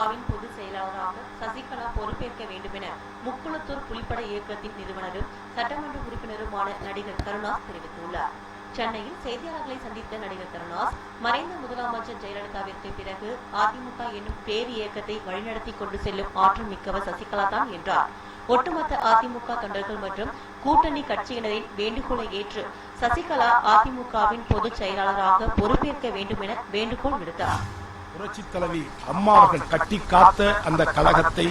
திமுகவின் பொதுச் செயலாளராக சசிகலா பொறுப்பேற்க வேண்டும் என முக்குளத்தூர் புலிப்படை இயக்கத்தின் நிறுவனரும் சட்டமன்ற உறுப்பினருமான நடிகர் கருணாஸ் தெரிவித்துள்ளார். சென்னையில் செய்தியாளர்களை சந்தித்த நடிகர் கருணாஸ் மறைந்த முதலமைச்சர் ஜெயலலிதாவிற்கு பிறகு அதிமுக என்னும் பேர் இயக்கத்தை வழிநடத்தி கொண்டு செல்லும் ஆற்றல் மிக்கவர் சசிகலா தான் என்றார். ஒட்டுமொத்த அதிமுக தொண்டர்கள் மற்றும் கூட்டணி கட்சியினரின் வேண்டுகோளை ஏற்று சசிகலா அதிமுகவின் பொதுச் செயலாளராக பொறுப்பேற்க வேண்டும் என வேண்டுகோள் விடுத்தார். புரட்சி தலைவி அம்மா அவர்கள் கட்டி காத்த அந்த கழகத்தை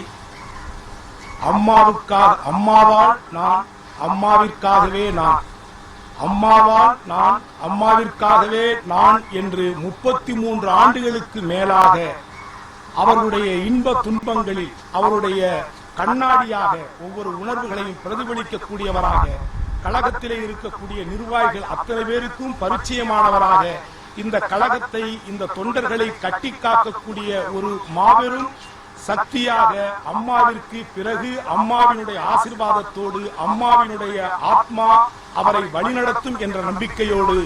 அம்மாவுக்காக அம்மாவால் நான் அம்மாவிற்காகவே நான் அம்மாவால் நான் அம்மாவிற்காகவே நான் என்று முப்பத்தி மூன்று ஆண்டுகளுக்கு மேலாக அவருடைய இன்ப துன்பங்களில் அவருடைய கண்ணாடியாக ஒவ்வொரு உணர்வுகளையும் பிரதிபலிக்கக்கூடியவராக கழகத்திலே இருக்கக்கூடிய நிர்வாகிகள் அத்தனை பேருக்கும் பரிச்சயமானவராக இந்த கழகத்தை இந்த தொண்டர்களை கட்டி காக்கக்கூடிய ஒரு மாபெரும் சக்தியாக அம்மாவிற்கு பிறகு அம்மாவினுடைய ஆசிர்வாதத்தோடு அம்மாவினுடைய ஆத்மா அவரை வழிநடத்தும் என்ற நம்பிக்கையோடு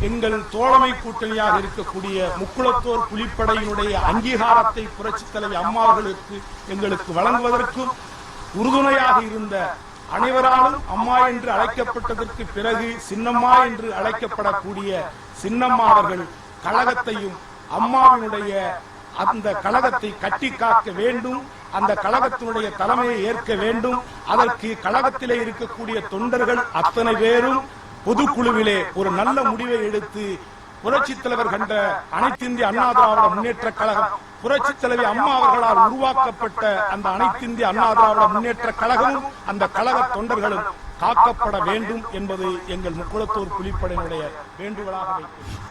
எங்கள் தோழமை கூட்டணியாக இருக்கக்கூடிய முக்குளத்தோர் புலிப்படையினுடைய அங்கீகாரத்தை புரட்சித் தலைவி அம்மாவர்களுக்கு எங்களுக்கு வழங்குவதற்கும் உறுதுணையாக இருந்த அனைவராலும் அம்மா என்று அழைக்கப்பட்டதற்கு பிறகு சின்னம்மா என்று அழைக்கப்படக்கூடிய சின்னம்மா அவர்கள் கழகத்தையும் அம்மாவினுடைய அந்த கழகத்தை கட்டி காக்க வேண்டும் அந்த கழகத்தினுடைய தலைமையை ஏற்க வேண்டும். அதற்கு கழகத்திலே இருக்கக்கூடிய தொண்டர்கள் அத்தனை பேரும் பொதுக்குழுவிலே ஒரு நல்ல முடிவை எடுத்து புரட்சி தலைவர் கண்ட அனைத்து இந்திய அண்ணா திராவிட முன்னேற்ற கழகம் புரட்சி தலைவி அம்மா அவர்களால் உருவாக்கப்பட்ட அந்த அனைத்து இந்திய அண்ணா திராவிட முன்னேற்ற கழகமும் அந்த கழக தொண்டர்களும் காக்கப்பட வேண்டும் என்பது எங்கள் முக்குளத்தூர் புலிப்படையினுடைய வேண்டுகோளாக வைக்கிறோம்